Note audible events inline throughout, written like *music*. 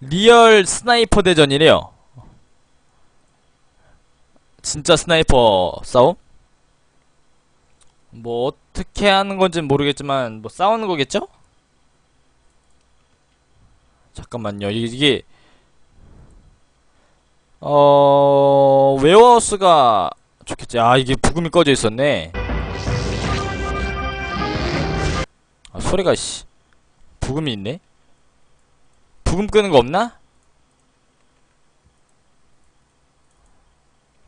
리얼 스나이퍼 대전이래요. 진짜 스나이퍼 싸움? 뭐 어떻게 하는 건지는 모르겠지만 뭐 싸우는 거겠죠? 잠깐만요. 이게, 이게 어 웨어하우스가 좋겠지. 아 이게 부금이 꺼져 있었네. 아, 소리가 씨 부금이 있네. 부금 끄는 거 없나?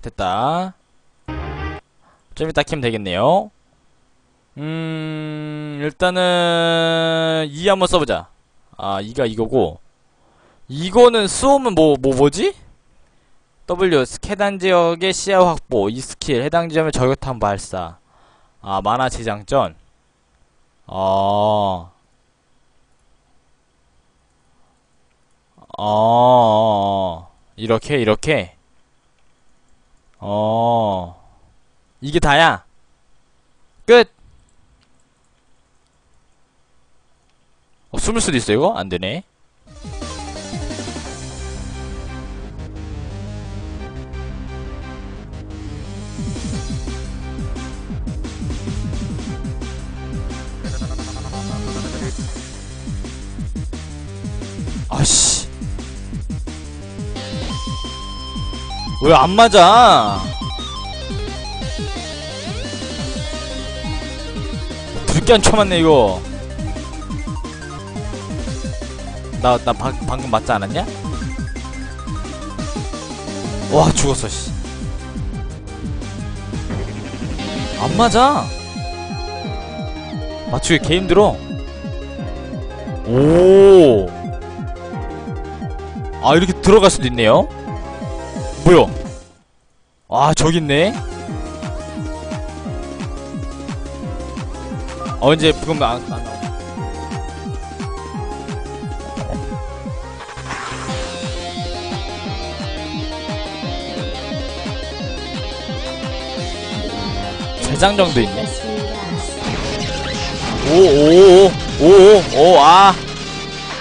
됐다. 좀 이따 키면 되겠네요. 음, 일단은, 2 한번 써보자. 아, 2가 이거고. 이거는 쏘면 뭐, 뭐, 뭐지? W, 스캐단 지역의 시야 확보, 이 스킬, 해당 지점의 저격탄 발사. 아, 만화 재장전. 어, 어, 이렇게, 이렇게. 어, 이게 다야. 끝! 어, 숨을 수도 있어, 이거? 안 되네. 아씨. 왜 안 맞아? 두께 안 쳐맞네, 이거. 나, 나 방, 방금 맞지 않았냐? 와, 죽었어, 씨. 안 맞아. 맞추기 개 힘들어. 오. 아, 이렇게 들어갈 수도 있네요. 뭐야? 아, 저기 있네. 어, 이제, 그럼, 안, 안 나와. 재장정도 있네. 오, 오, 오, 오, 오, 아.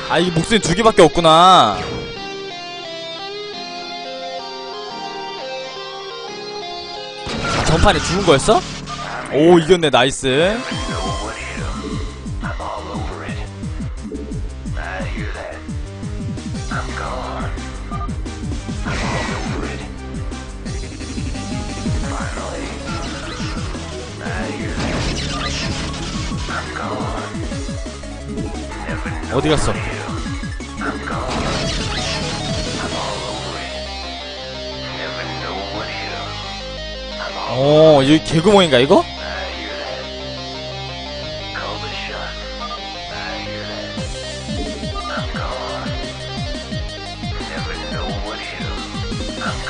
아, 이게 목숨이 두 개밖에 없구나. 전판에 죽은 거였어? 오, 이겼네, 나이스. 어디 갔어? 오, 여기 개구멍인가, 이거?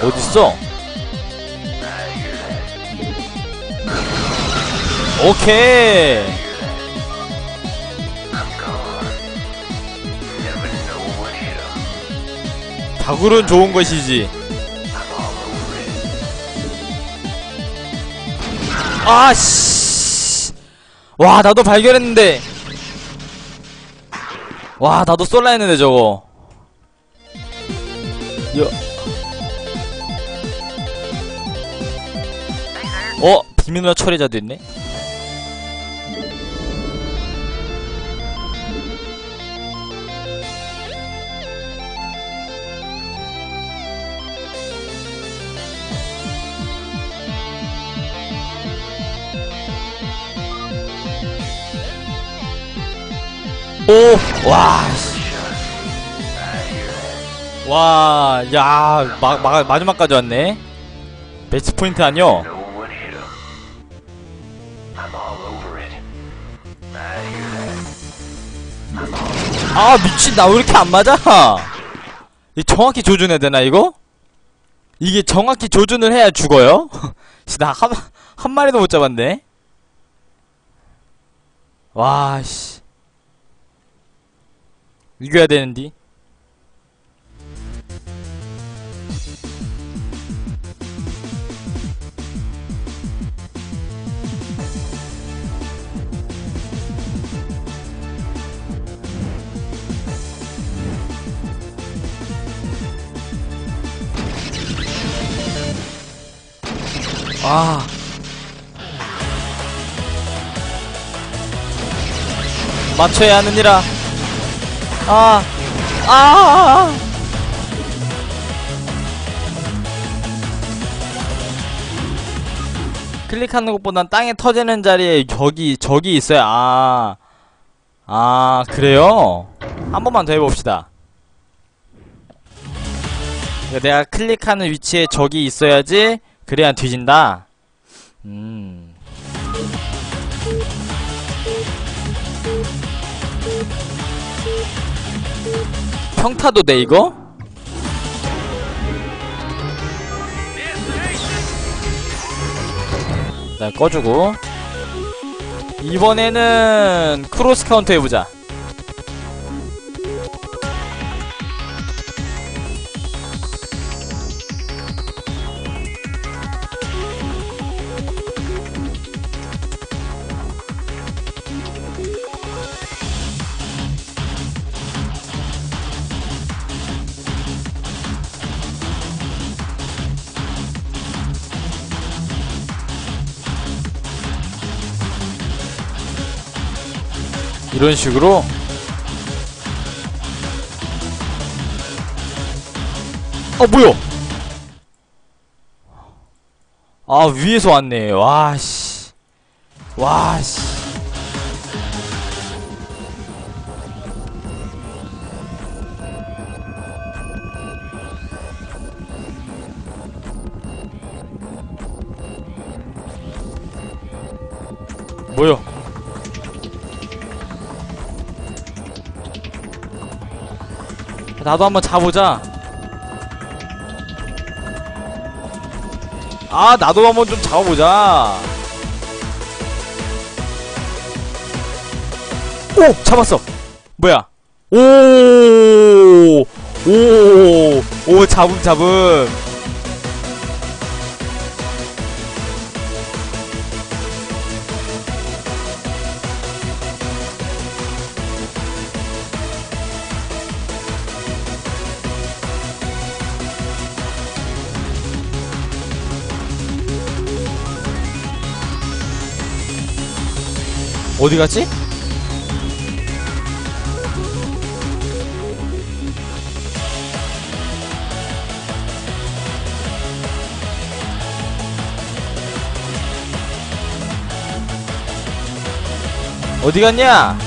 어딨어? 오케이! 다굴은 좋은 것이지. 아씨. 와, 나도 발견했는데. 와, 나도 쏠라 했는데 저거. 여. 어, 비밀 누나 처리자도 있네. 오, 와, 씨. 와, 야, 마, 마, 마지막까지 왔네. 매치 포인트 아니요? 아, 미친, 나 왜 이렇게 안 맞아? 이 정확히 조준해야 되나, 이거? 이게 정확히 조준을 해야 죽어요? *laughs* 나 한, 한 마리도 못 잡았네? 와, 씨. 이겨야 되는데 아. 맞춰야 하느니라. 아. 아. 클릭하는 것보단 땅에 터지는 자리에 적이, 적이 있어요. 아. 아, 그래요? 한 번만 더 해 봅시다. 그러니까 내가 클릭하는 위치에 적이 있어야지, 그래야 뒤진다? 음. 평타도 돼, 이거? 일단 꺼주고. 이번에는 크로스 카운트 해보자. 이런 식으로 어 뭐야 아 위에서 왔네. 와씨. 와씨. 뭐야 나도 한번 자보자. 아, 나도 한번 좀 잡아보자. 오! 잡았어! 뭐야? 오! 오! 오, 잡음, 잡음. 어디 갔지? 어디 갔냐?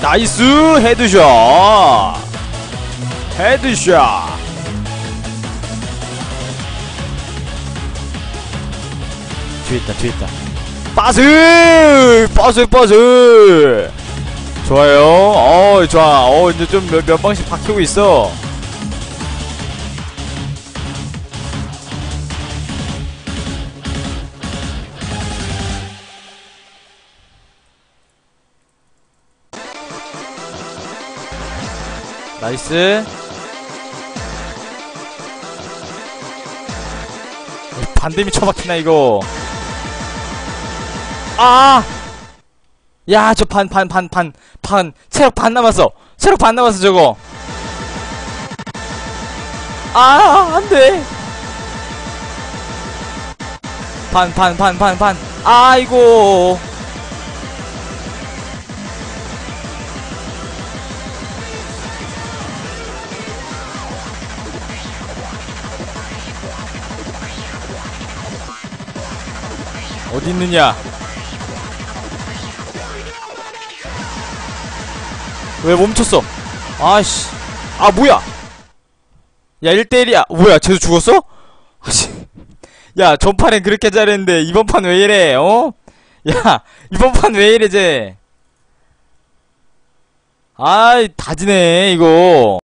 나이스 헤드샷 헤드샷 뒤에 있다 뒤에 있다. 빠스 빠스 빠스 좋아요. 어 좋아. 어 이제 좀 몇, 몇 방씩 바뀌고 있어. 나이스. 반대미 쳐박히나 이거 아! 야, 저 반, 반, 반, 반, 반, 체력 반 남았어. 체력 반 남았어, 저거. 아, 안 돼. 반, 반, 반, 반, 반. 아이고. 어디 있느냐? 왜 멈췄어? 아씨. 아, 뭐야? 야, 1대1이야. 뭐야, 쟤도 죽었어? 아씨. 야, 전판엔 그렇게 잘했는데, 이번 판 왜 이래, 어? 야, 이번 판 왜 이래, 쟤? 아이, 다지네, 이거.